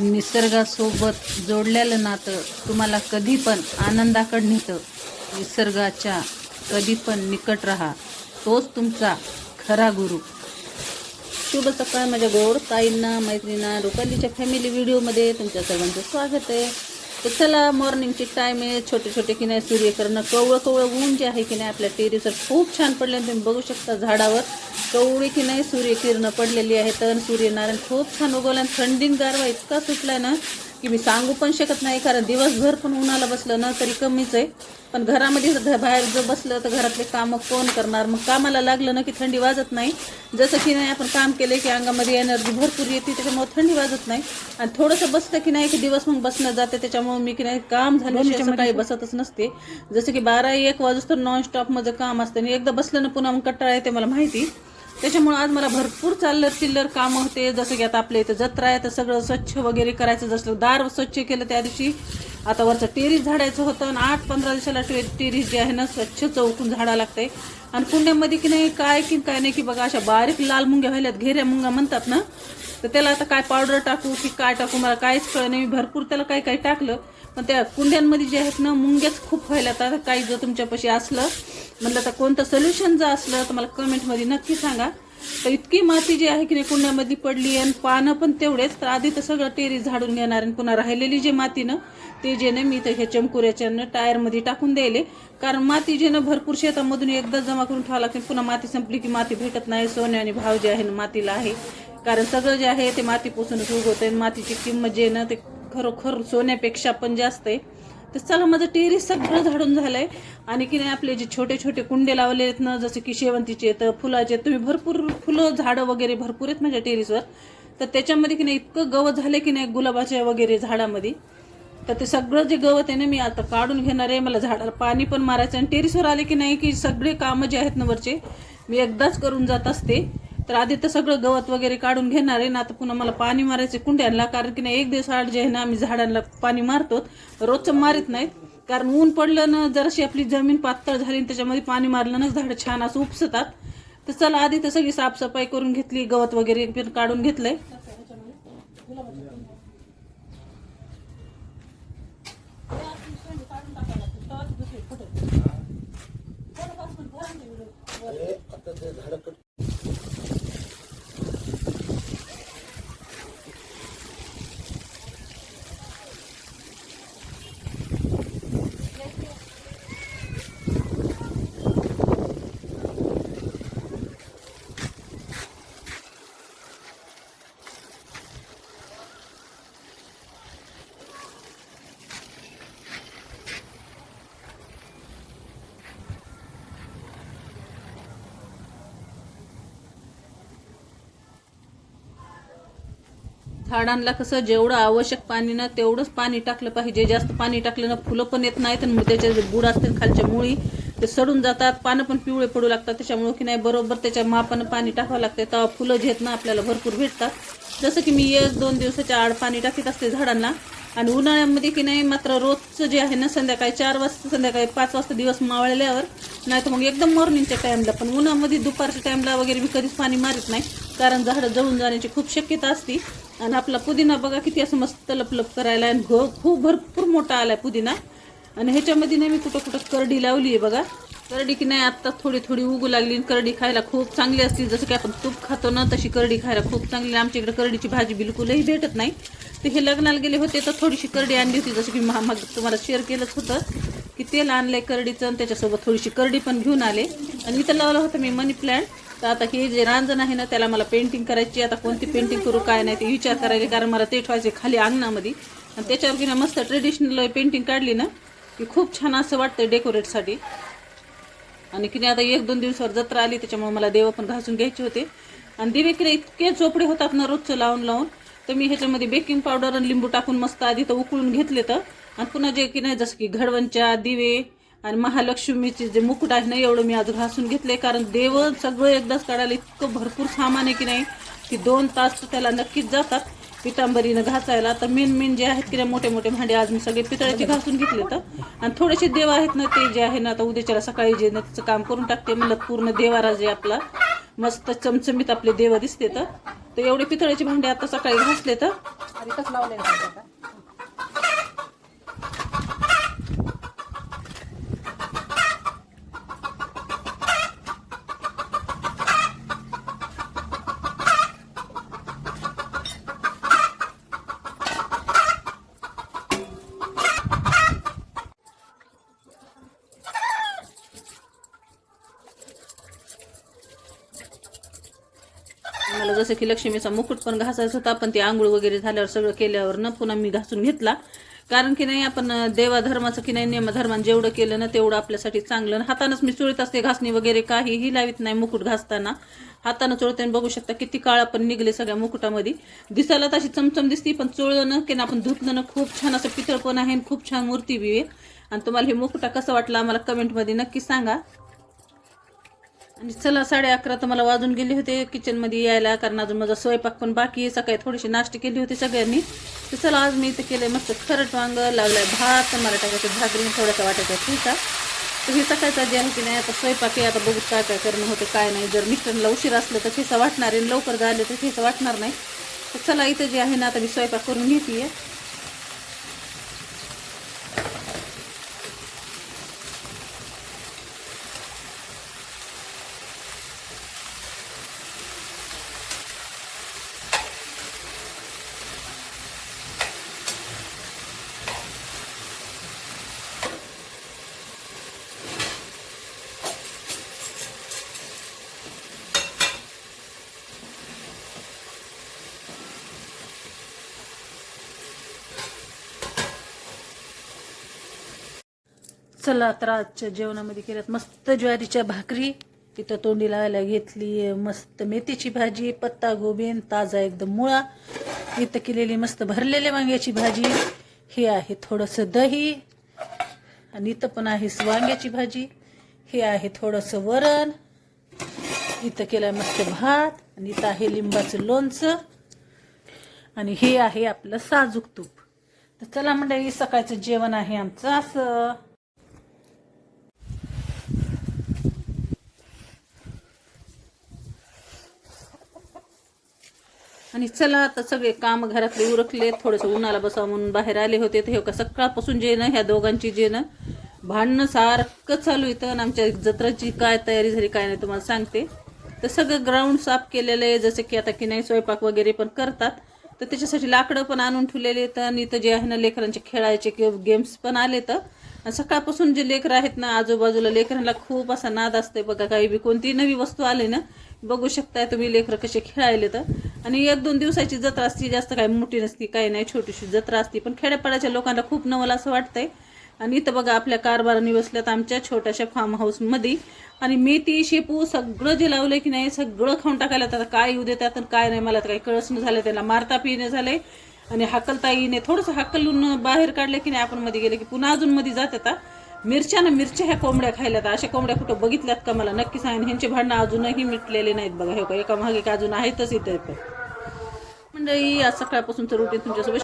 निसर्गासोबत जोडलेलं नातं तुम्हाला कधी पण आनंदाकडे नेतं. निसर्गाच्या कधी पण निकट राहा. तोच तुमचा खरा गुरु. शुभ सकाळ माझ्या गोड ताईंना मैत्रिणींना रुपालीच्या फॅमिली व्हिडिओमध्ये तुमच्या सर्वांचं स्वागत आहे. तर चला मॉर्निंगची टाईम आहे. छोटे छोटे की नाही सूर्यकिरण कवळं कवळं ऊन जे आहे की नाही आपल्या टेरेसवर खूप छान पडले तुम्ही बघू शकता झाडावर कवळी की नाही सूर्यकिरणं पडलेली आहे तर सूर्यनारायण खूप छान उगवला आणि थंडीन गारवा इतका सुटला ना की मी सांगू पण शकत नाही कारण दिवसभर पण उन्हाला बसलं ना तरी कमीच आहे. पण घरामध्ये जर बाहेर जर बसलं तर घरातले कामं कोण करणार? मग कामाला लागलं ना की थंडी वाजत नाही. जसं की नाही आपण काम केलं की अंगामध्ये एनर्जी भरपूर येते त्याच्यामुळे थंडी वाजत नाही. आणि थोडंसं बसलं की नाही की दिवस मग बसणं जाते त्याच्यामुळे मी की नाही काम झाल्याशिवाय सकाळी बसतच नसते. जसं की बारा एक वाजूस तर नॉन स्टॉप माझं काम असतं. आणि एकदा बसलं ना पुन्हा मग कट्टाळा येते मला माहिती. त्याच्यामुळं आज मला भरपूर चाललं चिल्लर कामं होते. जसं की आता आपल्या इथं जत्रा आहे तर सगळं स्वच्छ वगैरे करायचं. जसं दार स्वच्छ केलं त्या दिवशी. आता वरचं टेरीस झाडायचं होतं आणि आठ पंधरा दिवसाला टे टेरीस जे आहे ना स्वच्छ चौकून झाडा लागते. आणि कुंड्यामध्ये की नाही काय की काय नाही की बघा अशा बारीक लाल मुंग्या व्हायल्यात. घेऱ्या मुंग्या म्हणतात ना तर त्याला आता काय पावडर टाकू की काय टाकू मला काहीच कळ नाही. मी भरपूर त्याला काही काही टाकलं. पण त्या कुंड्यांमध्ये जे आहेत ना मुंग्याच खूप व्हायला तर काही जर तुमच्यापाशी असलं म्हटलं तर कोणतं सोल्युशन जर असलं तर मला कमेंटमध्ये नक्की सांगा. तर इतकी माती जी आहे की नाही कुंड्यामध्ये पडली आणि पानं पण तेवढेच तर आधी तर सगळं टेरीस झाडून घेणार आणि पुन्हा राहिलेली जे माती ना ते जे ना मी तर ह्या चमकुऱ्याच्यानं टायरमध्ये टाकून द्यायले. कारण माती जे ना भरपूर शेतामधून एकदा जमा करून ठेवावं लागते पुन्हा माती संपली की माती भेटत नाही. सोने आणि भाव जे आहे ना मातीला आहे. कारण सगळं जे आहे ते माती पुसूनच उगवतं आणि मातीची किंमत जे ना ते खरोखर सोन्यापेक्षा पण जास्त आहे. तर चला माझं टेरी सगळं झाडून झालं आहे आणि की नाही आपले जे छोटे छोटे कुंडे लावले आहेत ना जसे की शेवंतीचे आहेत फुलाचे आहेत तुम्ही भरपूर फुलं झाडं वगैरे भरपूर आहेत माझ्या टेरीसवर तर त्याच्यामध्ये की नाही इतकं गवत झालं की नाही गुलाबाच्या वगैरे झाडामध्ये. तर ते सगळं जे गवत आहे ना मी आता काढून घेणार आहे. मला झाडाला पाणी पण मारायचं आणि टेरिसवर आले की नाही की सगळे कामं जे आहेत ना वरचे मी एकदाच करून जात असते. तर आधी तर सगळं गवत वगैरे काढून घेणार आहे. ना आता पुन्हा मला पाणी मारायचे कुंड्यांना कारण की नाही एक दिवस आड जे आहे ना आम्ही झाडांना पाणी मारतो. रोजचं मारित नाहीत. कारण ऊन पडलं ना जराशी आपली जमीन पातळ झाली आणि त्याच्यामध्ये पाणी मारलं ना झाडं छान असं उपसतात. तर चला आधी तर सगळी साफसफाई करून घेतली गवत वगैरे पण काढून घेतलंय. झाडांना कसं जेवढं आवश्यक पाणी ना तेवढंच पाणी टाकलं पाहिजे. जास्त पाणी टाकलं ना फुलं पण येत नाहीत आणि त्याचे जे बुड असतील खालच्या मुळी ते सडून जातात. पानं पण पिवळे पडू लागतात. त्याच्यामुळे की नाही बरोबर त्याच्या मापानं पाणी टाकावं लागतं तेव्हा फुलं झेत ना आपल्याला भरपूर भेटतात. जसं की मी एक दोन दिवसाच्या आड पाणी टाकीत असते झाडांना. आणि उन्हाळ्यामध्ये की नाही मात्र रोजचं जे आहे ना संध्याकाळी चार वाजता संध्याकाळी पाच वाजता दिवस मावळल्यावर नाही तर मग एकदम मॉर्निंगच्या टाईमला पण उन्हामध्ये दुपारच्या टाईमला वगैरे मी कधीच पाणी मारत नाही कारण झाडं जळून जाण्याची खूप शक्यता असते. आणि आपला पुदिना बघा किती असं मस्त लपलप करायला आणि घ खूप भरपूर मोठा आलाय पुदिना. आणि ह्याच्यामध्ये नाही मी कुठं कुठं करडी लावली आहे बघा. करडी की नाही आत्ता थोडी थोडी उगू लागली करडी खायला खूप चांगली असते. जसं की आपण तूप खातो ना तशी करडी खायला खूप चांगली. आमच्या इकडे करडीची भाजी बिलकुलही भेटत नाही. तर हे लग्नाला गेले होते तर थोडीशी करडी आणली होती. जसं की मग तुम्हाला शेअर केलंच होतं की तेल आणलं आहे करडीचं आणि त्याच्यासोबत थोडीशी करडी पण घेऊन आले. आणि इथं लावलं होतं मी मनी प्लॅन्ट तर आता हे जे रांजण आहे ना त्याला मला पेंटिंग करायची आता कोणती पेंटिंग करू काय नाही ते विचार करायचे. कारण मला ते ठेवायचे खाली अंगणामध्ये. आणि त्याच्यावर की ना मस्त ट्रेडिशनल पेंटिंग काढली ना की खूप छान असं वाटतं डेकोरेटसाठी आणि की नाही आता एक दोन दिवसावर जत्रा आली त्याच्यामुळे मला देव पण घासून घ्यायचे होते. आणि दिवे की नाही इतके चोपडे होतात ना रोजचं लावून लावून तर मी ह्याच्यामध्ये बेकिंग पावडर आणि लिंबू टाकून मस्त आधी तर उकळून घेतले तर. आणि पुन्हा जे की नाही जसं की घडवणच्या दिवे आणि महालक्ष्मीचे जे मुकुट आहे ना एवढं मी आज घासून घेतले कारण देव सगळं एकदाच काढायला इतकं भरपूर सामान आहे की नाही की दोन तास त्याला नक्कीच जातात. पितांबरीनं घासायला. तर मेन मेन जे आहेत की नाही मोठे मोठे भांडे आज मी सगळे पितळ्याचे घासून घेतले तर आणि थोडेसे देव आहेत ना ते जे आहे ना आता उद्याच्याला सकाळी जे ना काम करून टाकते म्हणलं पूर्ण देवारा जे आपला मस्त चमचमीत आपले देव दिसते तर. एवढे पितळेचे भांडे आता सकाळी घासले तर. जसं की लक्ष्मीचा मुकुट पण घासायचा होता पण ते आंघोळ वगैरे झाल्यावर सगळं केल्यावर ना पुन्हा मी घासून घेतला. कारण की नाही आपण देवाधर्माचं की नाही नियमधर्मान जेवढं केलं ना तेवढं आपल्यासाठी चांगलं. हातानंच मी चुळत असते घासणी वगैरे काहीही लावित नाही मुकुट घासताना. हातानं चोळते बघू शकता किती काळा पण निघले सगळ्या मुकुटामध्ये. दिसायला तशी चमचम दिसती पण चोळलं ना की ना आपण धुतलं ना खूप छान असं पितळ पण आहे आणि खूप छान मूर्ती बी आहे. आणि तुम्हाला हे मुकुटा कसं वाटलं आम्हाला कमेंटमध्ये नक्की सांगा. आणि चला साडे अकरा तर मला वाजून गेले होते. किचनमध्ये यायला कारण अजून माझा स्वयंपाक पण बाकी सकाळी थोडीशी नाश्ते केली होती सगळ्यांनी. तर चला आज मी इथं केलंय मस्त खरट वांग लागलाय भात मराठ्याच्या भाकरी थोडासा वाटायचा ठेचा. तर हे सकाळचा जे आहे की नाही आता स्वयंपाक आहे. आता बघू काय काय करणं होतं काय नाही. जर मिस्टरला उशीर असलं तर ठेचा वाटणार आहे लवकर झालं तर ठेचा वाटणार नाही. तर चला इथं जे आहे ना आता मी स्वयंपाक करून घेते चला तर आजच्या जेवणामध्ये केल्यात मस्त ज्वारीच्या भाकरी. तिथं तोंडी लावायला घेतली मस्त मेथीची भाजी पत्ता गोबीन आणि ताजा एकदम मुळा. इथं केलेली मस्त भरलेली वांग्याची भाजी. हे आहे थोडंसं दही. आणि इथं पण आहे वांग्याची भाजी. हे आहे थोडंसं वरण. इथं केलं मस्त भात. आणि इथं आहे लिंबाचं लोणचं. आणि हे आहे आपलं साजूक तूप. तर चला मंडळी सकाळचं जेवण आहे आमचं असं. आणि चला आता सगळे काम घरातले उरकले थोडंसं उन्हाला बसावं म्हणून बाहेर आले होते. तर हे हो का सकाळपासून जे ना ह्या दोघांची जे ना भांडणं सारखं चालू येतं आणि आमच्या जत्राची काय तयारी झाली काय नाही तुम्हाला सांगते. तर सगळं ग्राउंड साफ केलेलं आहे जसं की आता की नाही स्वयंपाक वगैरे पण करतात. तर त्याच्यासाठी लाकडं पण आणून ठेवलेले आहेत आणि इथं जे आहे ना लेकरांचे खेळायचे गेम्स पण आले तर सकाळपासून जे लेकरं आहेत ना आजूबाजूला लेकरांना खूप असा नाद असते बघा काही बी कोणती नवी वस्तू आली ना बघू शकताय तुम्ही लेकरं कसे खेळायले तर. आणि एक दोन दिवसाची जत्रा असती जास्त काही मोठी नसती काही नाही छोटीशी जत्रा असती पण खेड्यापाड्याच्या लोकांना खूप नवल असं वाटतंय. आणि इथं बघा आपल्या कारभाराने बसल्यात आमच्या छोट्याशा फार्म हाऊसमध्ये आणि मेथी शेपू सगळं जे लावलं की नाही सगळं खाऊन टाकायला आता काय येऊ देतात आणि काय नाही मला तर काही कळस न झालं त्याला मारता पिणे झालंय आणि हकलताईने थोडंसं हाकलून बाहेर काढलं की नाही आपण मध्ये गेले की पुन्हा अजून मध्ये जातात आता मिरच्या ना मिरच्या ह्या कोंबड्या खायल्यात अशा कोंबड्या कुठं बघितल्यात का मला? नक्की सांगेन ह्यांचे भांडणं अजूनही मिटलेले नाहीत बघा. हे का एका मागे का अजून आहेतच इथे. पण मंडळी आज सकाळपासूनचं रुटीन तुमच्यासोबत